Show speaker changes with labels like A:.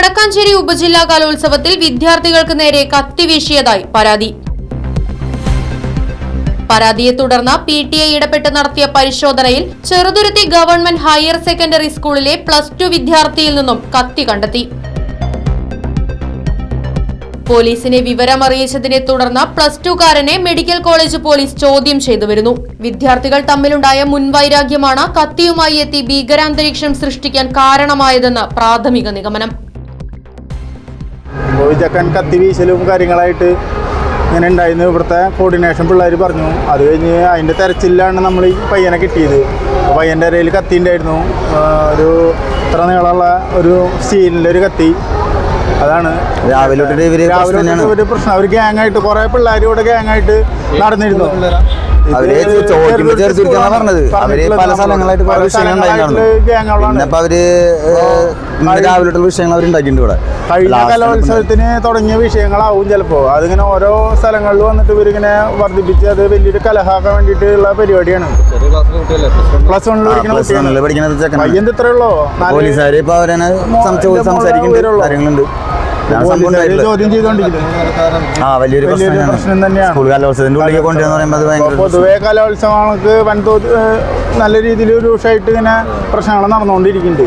A: Vadakkanchery ഉപജില്ലാ കലോത്സവത്തിൽ വിദ്യാർത്ഥികൾക്ക് നേരെ കത്തിവീശിയതായി പരാതി. പരാതിയെ തുടർന്ന് പി ടി ഐ ഇടപെട്ട് നടത്തിയ പരിശോധനയിൽ ചെറുതുരുത്തി ഗവൺമെന്റ് ഹയർ സെക്കൻഡറി സ്കൂളിലെ പ്ലസ് ടു വിദ്യാർത്ഥിയിൽ നിന്നും കത്തി കണ്ടെത്തി. പോലീസിനെ വിവരമറിയിച്ചതിനെ തുടർന്ന് പ്ലസ് ടുകാരനെ മെഡിക്കൽ കോളേജ് പോലീസ് ചോദ്യം ചെയ്തു വരുന്നു. വിദ്യാർത്ഥികൾ തമ്മിലുണ്ടായ മുൻവൈരാഗ്യമാണ് കത്തിയുമായി എത്തി ഭീകരാന്തരീക്ഷം സൃഷ്ടിക്കാൻ കാരണമായതെന്ന് പ്രാഥമിക നിഗമനം.
B: അപ്പോൾ ചെക്കൻ കത്തി വീശലും കാര്യങ്ങളായിട്ട് ഇങ്ങനെ ഉണ്ടായിരുന്നു. ഇവിടുത്തെ കോർഡിനേഷൻ പിള്ളേർ പറഞ്ഞു. അത് കഴിഞ്ഞ് അതിന്റെ തെരച്ചിലാണ് നമ്മൾ ഈ പയ്യനെ കിട്ടിയത്. അപ്പോൾ പയ്യന്റെ ഇടയിൽ കത്തി ഉണ്ടായിരുന്നു. ഒരു ഇത്ര നീളമുള്ള ഒരു സ്റ്റീലിന്റെ ഒരു കത്തി. അതാണ്.
C: രാവിലെ
B: രാവിലെ
C: പ്രശ്നം
B: ഒരു പ്രശ്നം. അവർ ഗ്യാങ് ആയിട്ട് കുറേ പിള്ളേർ ഇവിടെ ഗ്യാങ് ആയിട്ട് നടന്നിരുന്നു. അവർ
C: ചോദിക്കുമ്പോ
B: ചേർത്തിരിക്കാ
C: പറഞ്ഞത്. അവർ പല സ്ഥലങ്ങളായിട്ട് പല വിഷയങ്ങൾ ഉണ്ടായിരുന്നു പിന്നെ
B: അവർ
C: രാവിലെ വിഷയങ്ങൾ അവർ ഉണ്ടാക്കിയിട്ടുണ്ട് ഇവിടെ.
B: കഴിഞ്ഞ കലോത്സവത്തിന് തുടങ്ങിയ വിഷയങ്ങളാവും ചിലപ്പോ. അതിങ്ങനെ ഓരോ സ്ഥലങ്ങളിൽ വന്നിട്ട് ഇവരിങ്ങനെ വർദ്ധിപ്പിച്ച് അത് വലിയൊരു കലഹാക്കാൻ വേണ്ടിയിട്ടുള്ള പരിപാടിയാണ്. പ്ലസ് വണ്ണിൽ പഠിക്കുന്ന
C: പഠിക്കുന്നത്
B: ഉള്ളോ? നാല്
C: പോലീസുകാര് ഇപ്പൊ
B: അവരെ
C: സംസാരിക്കുന്നുണ്ട് കാര്യങ്ങളുണ്ട്.
B: ചോദ്യം ചെയ്തോണ്ടിരിക്കുന്നത്
C: ആ വലിയൊരു പ്രശ്നം
B: തന്നെയാണ്.
C: സ്കൂൾ കലോത്സവത്തിന്റെ പറയുമ്പോൾ
B: പൊതുവേ കലോത്സവങ്ങൾക്ക് വൻതോതിൽ നല്ല രീതിയിൽ രൂക്ഷമായിട്ട് ഇങ്ങനെ പ്രശ്നങ്ങൾ നടന്നുകൊണ്ടിരിക്കുന്നുണ്ട്.